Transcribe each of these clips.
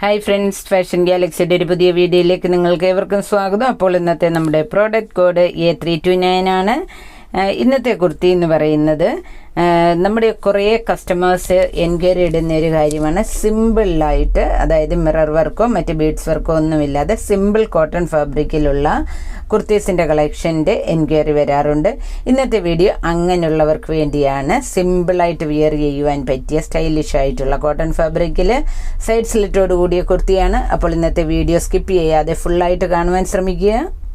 Hi friends fashion ഗാലക്സിയുടെ ഒരു പുതിയ വീഡിയോയിലേക്ക് നിങ്ങൾക്ക് ഏവർക്കും സ്വാഗതം. അപ്പോൾ ഇന്നത്തെ നമ്മുടെ product code A three two nine ആണ്. ഇന്നത്തെ കുർത്തി എന്ന് പറയുന്നത് നമ്മുടെ കുറേ കസ്റ്റമേഴ്സ് എൻക്വയറി ഇടുന്ന ഒരു കാര്യമാണ്. സിമ്പിളായിട്ട് അതായത് മിറർ വർക്കോ മറ്റ് ബീഡ്സ് വർക്കോ ഒന്നുമില്ലാതെ സിമ്പിൾ കോട്ടൺ ഫാബ്രിക്കിലുള്ള കുർത്തീസിന്റെ കളക്ഷന്റെ എൻക്വയറി വരാറുണ്ട്. ഇന്നത്തെ വീഡിയോ അങ്ങനെയുള്ളവർക്ക് വേണ്ടിയാണ്. സിമ്പിളായിട്ട് വിയർ ചെയ്യുവാൻ പറ്റിയ സ്റ്റൈലിഷ് ആയിട്ടുള്ള കോട്ടൺ ഫാബ്രിക്കിൽ സൈഡ് സ്ലിറ്റോട് കൂടിയ കുർത്തിയാണ്. അപ്പോൾ ഇന്നത്തെ വീഡിയോ സ്കിപ്പ് ചെയ്യാതെ ഫുള്ളായിട്ട് കാണുവാൻ ശ്രമിക്കുക.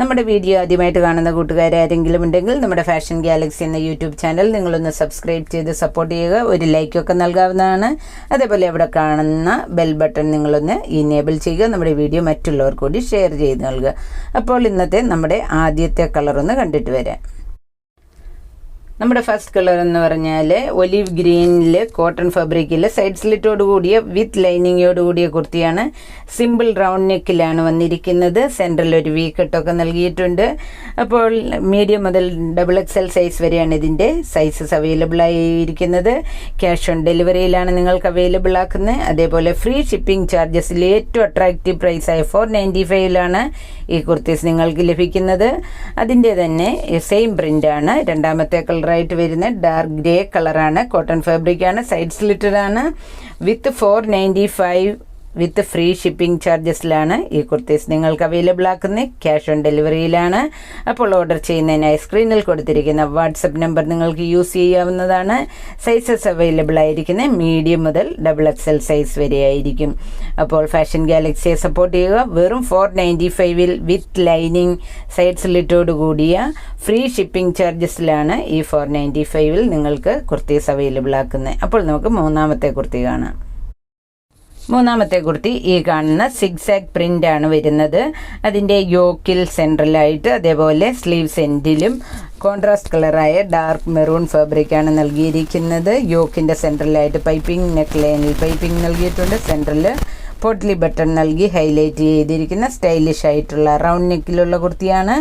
നമ്മുടെ വീഡിയോ ആദ്യമായിട്ട് കാണുന്ന കൂട്ടുകാരെ ആരെങ്കിലും ഉണ്ടെങ്കിൽ നമ്മുടെ ഫാഷൻ ഗാലക്സി എന്ന യൂട്യൂബ് ചാനൽ നിങ്ങളൊന്ന് സബ്സ്ക്രൈബ് ചെയ്ത് സപ്പോർട്ട് ചെയ്യുക. ഒരു ലൈക്കൊക്കെ നൽകാവുന്നതാണ്. അതേപോലെ അവിടെ കാണുന്ന ബെൽ ബട്ടൺ നിങ്ങളൊന്ന് ഇനേബിൾ ചെയ്യുക. നമ്മുടെ വീഡിയോ മറ്റുള്ളവർ കൂടി ഷെയർ ചെയ്ത് നൽകുക. അപ്പോൾ ഇന്നത്തെ നമ്മുടെ ആദ്യത്തെ കളർ ഒന്ന് കണ്ടിട്ട് വരാം. നമ്മുടെ ഫസ്റ്റ് കളർ എന്ന് പറഞ്ഞാൽ ഒലിവ് ഗ്രീനിൽ കോട്ടൺ ഫാബ്രിക്കിൽ സൈഡ് സ്ലിറ്റോട് കൂടിയ വിത്ത് ലൈനിങ്ങോട് കൂടിയ കുർത്തിയാണ്. സിമ്പിൾ റൗണ്ട് നെക്കിലാണ് വന്നിരിക്കുന്നത്. സെൻട്രൽ ഒരു വി കട്ടൊക്കെ നൽകിയിട്ടുണ്ട്. അപ്പോൾ മീഡിയം മുതൽ ഡബിൾ എക്സ് എൽ സൈസ് വരെയാണ് ഇതിന്റെ സൈസസ് അവൈലബിൾ ആയിരിക്കുന്നത് ക്യാഷ് ഓൺ ഡെലിവറിയിലാണ് നിങ്ങൾക്ക് അവൈലബിൾ ആക്കുന്നത്. അതേപോലെ ഫ്രീ ഷിപ്പിംഗ് ചാർജസിൽ ഏറ്റവും അട്രാക്റ്റീവ് പ്രൈസായ ഫോർ നയന്റി ഫൈവിലാണ് ഈ കുർത്തീസ് നിങ്ങൾക്ക് ലഭിക്കുന്നത്. അതിന്റെ തന്നെ സെയിം പ്രിന്റാണ് രണ്ടാമത്തെ കളറായിട്ട് വരുന്ന ഡാർക്ക് ഗ്രേ കളറാണ് കോട്ടൺ ഫാബ്രിക്കാണ് side സ്ലിറ്ററാണ് with four ninety five with free shipping ചാർജസിലാണ് ഈ കുർത്തീസ് നിങ്ങൾക്ക് അവൈലബിൾ ആക്കുന്നത് ക്യാഷ് ഓൺ ഡെലിവറിയിലാണ് അപ്പോൾ ഓർഡർ ചെയ്യുന്നതിനായി സ്ക്രീനിൽ കൊടുത്തിരിക്കുന്ന വാട്സപ്പ് നമ്പർ നിങ്ങൾക്ക് യൂസ് ചെയ്യാവുന്നതാണ്. സൈസസ് അവൈലബിൾ ആയിരിക്കുന്നത് മീഡിയം മുതൽ ഡബിൾ എക്സ് എൽ സൈസ് വരെ ആയിരിക്കും. അപ്പോൾ ഫാഷൻ ഗാലക്സിയെ സപ്പോർട്ട് ചെയ്യുക. വെറും ഫോർ നയന്റി ഫൈവിൽ വിത്ത് ലൈനിങ് സൈഡ് സ്ലിറ്റോട് കൂടിയ ഫ്രീ ഷിപ്പിംഗ് ചാർജസിലാണ് ഈ ഫോർ നയന്റി ഫൈവിൽ നിങ്ങൾക്ക് കുർത്തീസ് അവൈലബിൾ ആക്കുന്നത് അപ്പോൾ നമുക്ക് മൂന്നാമത്തെ കുർത്തി കാണാം. മൂന്നാമത്തെ കുർത്തി ഈ കാണുന്ന സിക്സാക് പ്രിന്റ് ആണ് വരുന്നത്. അതിന്റെ യോക്കിൽ സെൻട്രലായിട്ട് അതേപോലെ സ്ലീവ് സെന്റിലും കോൺട്രാസ്റ്റ് കളറായ ഡാർക്ക് മെറൂൺ ഫാബ്രിക്കാണ് നൽകിയിരിക്കുന്നത്. യോക്കിന്റെ സെൻട്രലായിട്ട് പൈപ്പിംഗ് നെക്ക് ലൈനിൽ പൈപ്പിംഗ് നൽകിയിട്ടുണ്ട്. സെൻട്രൽ പോട്ട്ലി ബട്ടൺ നൽകി ഹൈലൈറ്റ് ചെയ്തിരിക്കുന്ന സ്റ്റൈലിഷ് ആയിട്ടുള്ള റൗണ്ട് നെക്കിലുള്ള കുർത്തിയാണ്.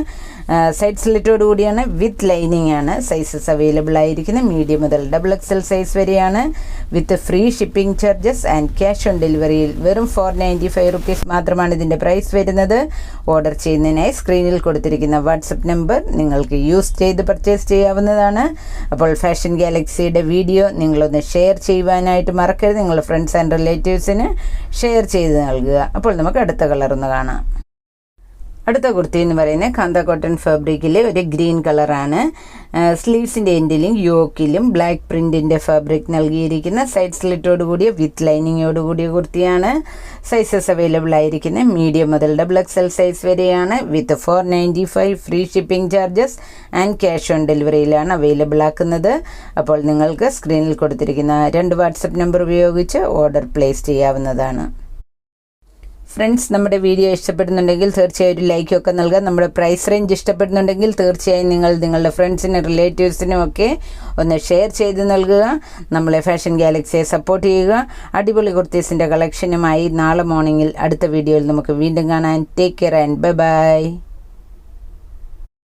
സൈഡ് സ്ലിറ്റോട് കൂടിയാണ് വിത്ത് ലൈനിങ് ആണ്. സൈസസ് അവൈലബിൾ ആയിരിക്കുന്നത് മീഡിയം മുതൽ ഡബിൾ എക്സൽ സൈസ് വരെയാണ്. With free shipping charges and cash on ഡെലിവറിയിൽ വെറും ഫോർ നയന്റി ഫൈവ് റുപ്പീസ് മാത്രമാണ് ഇതിന്റെ പ്രൈസ് വരുന്നത്. ഓർഡർ ചെയ്യുന്നതിനായി സ്ക്രീനിൽ കൊടുത്തിരിക്കുന്ന വാട്സപ്പ് നമ്പർ നിങ്ങൾക്ക് യൂസ് ചെയ്ത് പർച്ചേസ് ചെയ്യാവുന്നതാണ്. അപ്പോൾ ഫാഷൻ ഗാലക്സിയുടെ വീഡിയോ നിങ്ങളൊന്ന് ഷെയർ ചെയ്യുവാനായിട്ട് മറക്കരുത്. നിങ്ങളുടെ ഫ്രണ്ട്സ് ആൻഡ് റിലേറ്റീവ്സിന് ഷെയർ ചെയ്ത് നൽകുക. അപ്പോൾ നമുക്ക് അടുത്ത കളർ ഒന്ന് കാണാം. അടുത്ത കുർത്തി എന്ന് പറയുന്നത് കാന്ത കോട്ടൺ ഫാബ്രിക്കിലെ ഒരു ഗ്രീൻ കളറാണ് സ്ലീവ്സിന്റെ എൻഡിലും യോക്കിലും ബ്ലാക്ക് പ്രിന്റിന്റെ ഫാബ്രിക് നൽകിയിരിക്കുന്ന സൈഡ് സ്ലിറ്റോട് കൂടിയ വിത്ത് ലൈനിങ്ങോട് കൂടിയ കുർത്തിയാണ്. സൈസസ് അവൈലബിൾ ആയിരിക്കുന്നത് മീഡിയം മുതൽ ഡബിൾ എൽ സൈസ് വരെയാണ്. With four ninety five free shipping charges and cash on ഡെലിവറിയിലാണ് available ആക്കുന്നത്. അപ്പോൾ നിങ്ങൾക്ക് സ്ക്രീനിൽ കൊടുത്തിരിക്കുന്ന രണ്ട് വാട്സപ്പ് നമ്പർ ഉപയോഗിച്ച് ഓർഡർ പ്ലേസ് ചെയ്യാവുന്നതാണ്. ഫ്രണ്ട്സ് നമ്മുടെ വീഡിയോ ഇഷ്ടപ്പെടുന്നുണ്ടെങ്കിൽ തീർച്ചയായും ഒരു ലൈക്കൊക്കെ നൽകുക നമ്മുടെ പ്രൈസ് റേഞ്ച് ഇഷ്ടപ്പെടുന്നുണ്ടെങ്കിൽ തീർച്ചയായും നിങ്ങൾ നിങ്ങളുടെ ഫ്രണ്ട്സിനും റിലേറ്റീവ്സിനും ഒക്കെ ഒന്ന് ഷെയർ ചെയ്ത് നൽകുക. നമ്മളെ ഫാഷൻ ഗാലക്സിയെ സപ്പോർട്ട് ചെയ്യുക. അടിപൊളി കുർത്തീസിന്റെ കളക്ഷനുമായി നാളെ മോർണിംഗിൽ അടുത്ത വീഡിയോയിൽ നമുക്ക് വീണ്ടും കാണാൻ take care and bye bye